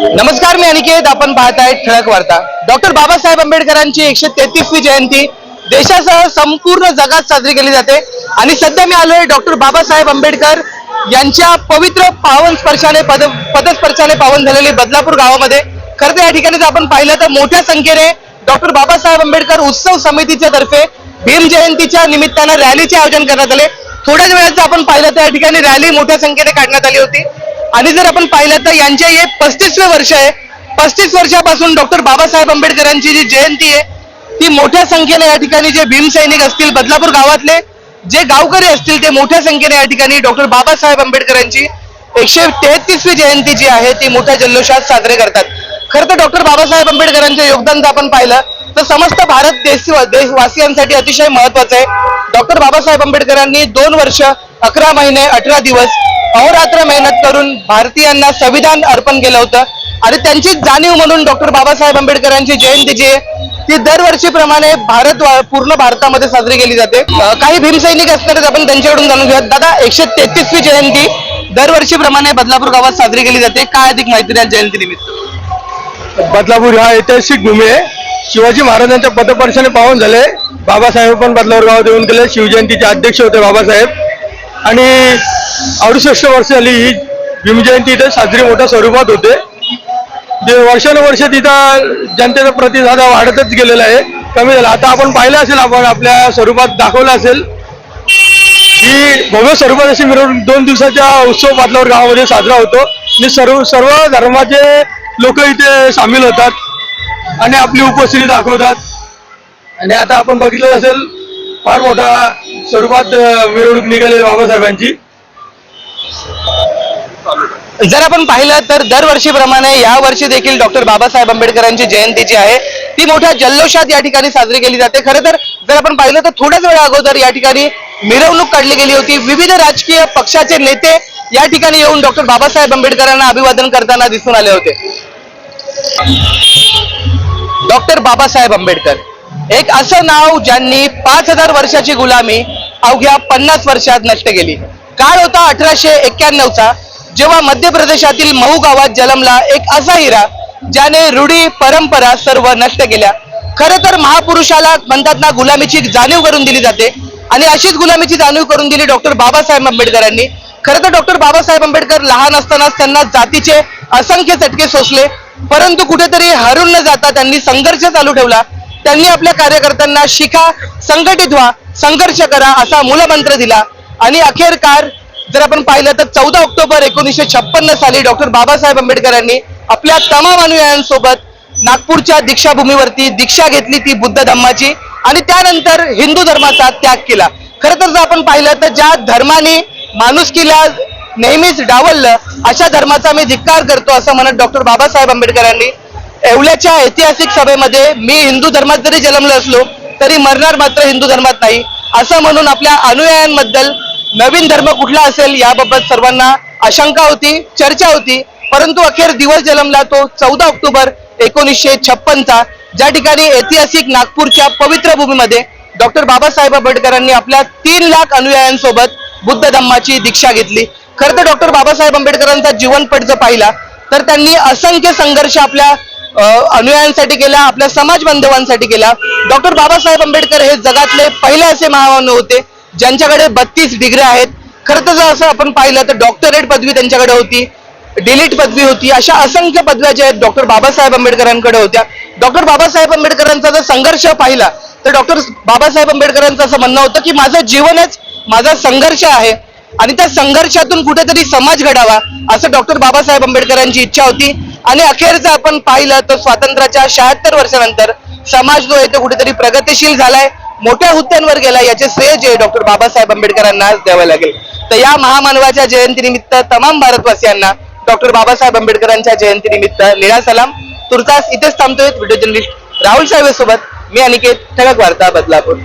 नमस्कार मी अनिकेत. आपण पाहत आहेत ठळक वार्ता. डॉक्टर बाबासाहेब आंबेडकरांची एकशे तेहतीसवी जयंती देशासह संपूर्ण जगात साजरी केली जाते. आणि सध्या मी आलोय डॉक्टर बाबासाहेब आंबेडकर यांच्या पवित्र पावन स्पर्शाने पद पदस्पर्शाने पावन झालेली बदलापूर गावामध्ये. खरं तर या ठिकाणी जर आपण पाहिलं तर मोठ्या संख्येने डॉक्टर बाबासाहेब आंबेडकर उत्सव समितीच्या तर्फे भीम जयंतीच्या निमित्तानं रॅलीचे आयोजन करण्यात आले. थोड्याच वेळात जर आपण पाहिलं तर या ठिकाणी रॅली मोठ्या संख्येने काढण्यात आली होती. आणि जर आपण पाहिलं तर यांचे हे पस्तीसवे वर्ष आहे. पस्तीस वर्षापासून डॉक्टर बाबासाहेब आंबेडकरांची जी जयंती आहे ती मोठ्या संख्येने या ठिकाणी जे भीमसैनिक असतील बदलापूर गावातले जे गावकरी असतील ते मोठ्या संख्येने या ठिकाणी डॉक्टर बाबासाहेब आंबेडकरांची एकशे तेहतीसवी जयंती जी आहे ती मोठ्या जल्लोषात साजरे करतात. खरं तर डॉक्टर बाबासाहेब आंबेडकरांचं योगदान जर आपण पाहिलं तर समस्त भारत देश देशवासियांसाठी अतिशय महत्वाचं आहे. डॉक्टर बाबासाहेब आंबेडकरांनी दोन वर्ष अकरा महिने अठरा दिवस अहोरात्र मेहनत करून भारतीयांना संविधान अर्पण केलं होतं. आणि त्यांची जाणीव म्हणून डॉक्टर बाबासाहेब आंबेडकरांची जयंती जी आहे ती दरवर्षीप्रमाणे भारत पूर्ण भारतामध्ये साजरी केली जाते. काही भीमसैनिक असणारच आपण त्यांच्याकडून जाणून घेऊयात. दादा एकशे तेहतीसवी जयंती दरवर्षीप्रमाणे बदलापूर गावात साजरी केली जाते. काय अधिक माहिती द्याल जयंती निमित्त? बदलापूर हा ऐतिहासिक भूमी आहे. शिवाजी महाराजांच्या पदपर्शाने पावन झाले. बाबासाहेब पण बदलापूर गावात येऊन गेले. शिवजयंतीचे अध्यक्ष होते बाबासाहेब. आणि अडुसष्ट वर्ष झाली ही भीमजयंती इथे साजरी मोठ्या स्वरूपात होते. जे वर्षानुवर्ष तिथं जनतेचा प्रतिसाद वाढतच गेलेला आहे. कमी झाला. आता आपण पाहिलं असेल आपण आपल्या स्वरूपात दाखवलं असेल. की भव्य स्वरूपात अशी मिरवणूक दोन दिवसाच्या उत्सव बदलापूर गावामध्ये साजरा होतो. आणि सर्व सर्व धर्माचे लोक इथे सामील होतात आणि आपली उपस्थिती दाखवतात. आणि आता आपण बघितलं असेल फार मोठा स्वरूपात मिरवणूक निघाली बाबासाहेबांची. जर आपण पाहिलं तर दरवर्षीप्रमाणे या वर्षी देखील डॉक्टर बाबासाहेब आंबेडकरांची जयंती जी आहे ती मोठ्या जल्लोषात या ठिकाणी साजरी केली जाते. खरं तर जर आपण पाहिलं तर थोड्याच वेळा अगोदर या ठिकाणी मिरवणूक काढली गेली होती. विविध राजकीय पक्षाचे नेते या ठिकाणी येऊन डॉक्टर बाबासाहेब आंबेडकरांना अभिवादन करताना दिसून आले होते. डॉक्टर बाबासाहेब आंबेडकर. एक असं नाव ज्यांनी पाच हजार वर्षाची गुलामी अवघ्या पन्नास वर्षात नष्ट केली. काळ होता अठराशे एक्क्याण्णवचा जेव्हा मध्य प्रदेशातील महू गावात जन्मला एक असा हिरा ज्याने रूढी परंपरा सर्व नष्ट केल्या. खरं तर महापुरुषाला म्हणतात ना गुलामीची जाणीव करून दिली जाते. आणि अशीच गुलामीची जाणीव करून दिली डॉक्टर बाबासाहेब आंबेडकरांनी. खरं तर डॉक्टर बाबासाहेब आंबेडकर लहान असतानाच त्यांना जातीचे असंख्य चटके सोसले. परंतु कुठेतरी हरून न जाता त्यांनी संघर्ष चालू ठेवला. त्यांनी आपल्या कार्यकर्त्यांना शिका संघटित व्हा संघर्ष करा असा मूलमंत्र दिला. आणि अखेरकार जर आपण पाहिलं तर चौदा ऑक्टोबर एकोणीसशे छप्पन्न साली डॉक्टर बाबासाहेब आंबेडकरांनी आपल्या तमाम अनुयायांसोबत नागपूरच्या दीक्षाभूमीवरती दीक्षा घेतली ती बुद्ध धम्माची आणि त्यानंतर हिंदू धर्माचा त्याग केला. खरं तर जर आपण पाहिलं तर ज्या धर्माने माणुसकीला नेहमीच डावललं अशा धर्माचा मी धिक्कार करतो असं म्हणत डॉक्टर बाबासाहेब आंबेडकरांनी येवल्याच्या ऐतिहासिक सभेमध्ये मी हिंदू धर्मात जरी जन्मलो असलो तरी मरणार मात्र हिंदू धर्मात नाही. असं म्हणून आपल्या अनुयायांबद्दल नवीन धर्म कुठला असेल याबाबत सर्वांना आशंका होती चर्चा होती. परंतु अखेर दिवस जन्मला तो चौदा ऑक्टोबर एकोणीसशे छप्पनचा. ज्या ठिकाणी ऐतिहासिक नागपूरच्या पवित्र भूमीमध्ये डॉक्टर बाबासाहेब आंबेडकरांनी आपल्या तीन लाख अनुयायांसोबत बुद्ध धम्माची दीक्षा घेतली. खरं तर डॉक्टर बाबासाहेब आंबेडकरांचा जीवनपट जर पाहिला तर त्यांनी असंख्य संघर्ष आपल्या अनुयायांसाठी केला आपल्या समाज बांधवांसाठी केला. डॉक्टर बाबासाहेब आंबेडकर हे जगातले पहिले असे महामानव होते ज्यांच्याकडे बत्तीस डिग्री आहेत. खरं तर जर असं आपण पाहिलं तर डॉक्टरेट पदवी त्यांच्याकडे होती डिलीट पदवी होती अशा असंख्य पदव्या ज्या आहेत डॉक्टर बाबासाहेब आंबेडकरांकडे होत्या. डॉक्टर बाबासाहेब आंबेडकरांचा जर संघर्ष पाहिला तर डॉक्टर बाबासाहेब आंबेडकरांचं असं म्हणणं होतं की माझं जीवनच माझा संघर्ष आहे आणि त्या संघर्षातून कुठेतरी समाज घडावा असं डॉक्टर बाबासाहेब आंबेडकरांची इच्छा होती. आणि अखेरचं आपण पाहिलं तर स्वातंत्र्याच्या शहात्तर वर्षानंतर समाज जो आहे तो कुठेतरी प्रगतिशील झालाय मोठ्या हुद्द्यांवर गेला याचे श्रेय जे डॉक्टर बाबासाहेब आंबेडकरांना आज द्यावं लागेल. तर या महामानवाच्या जयंतीनिमित्त तमाम भारतवासियांना डॉक्टर बाबासाहेब आंबेडकरांच्या जयंतीनिमित्त निळा सलाम. तुर्तास इथेच थांबतोय व्हिडिओ जर्नलिस्ट राहुल साहेब सोबत मी अनिकेत ठळक वार्ता बदलापूर.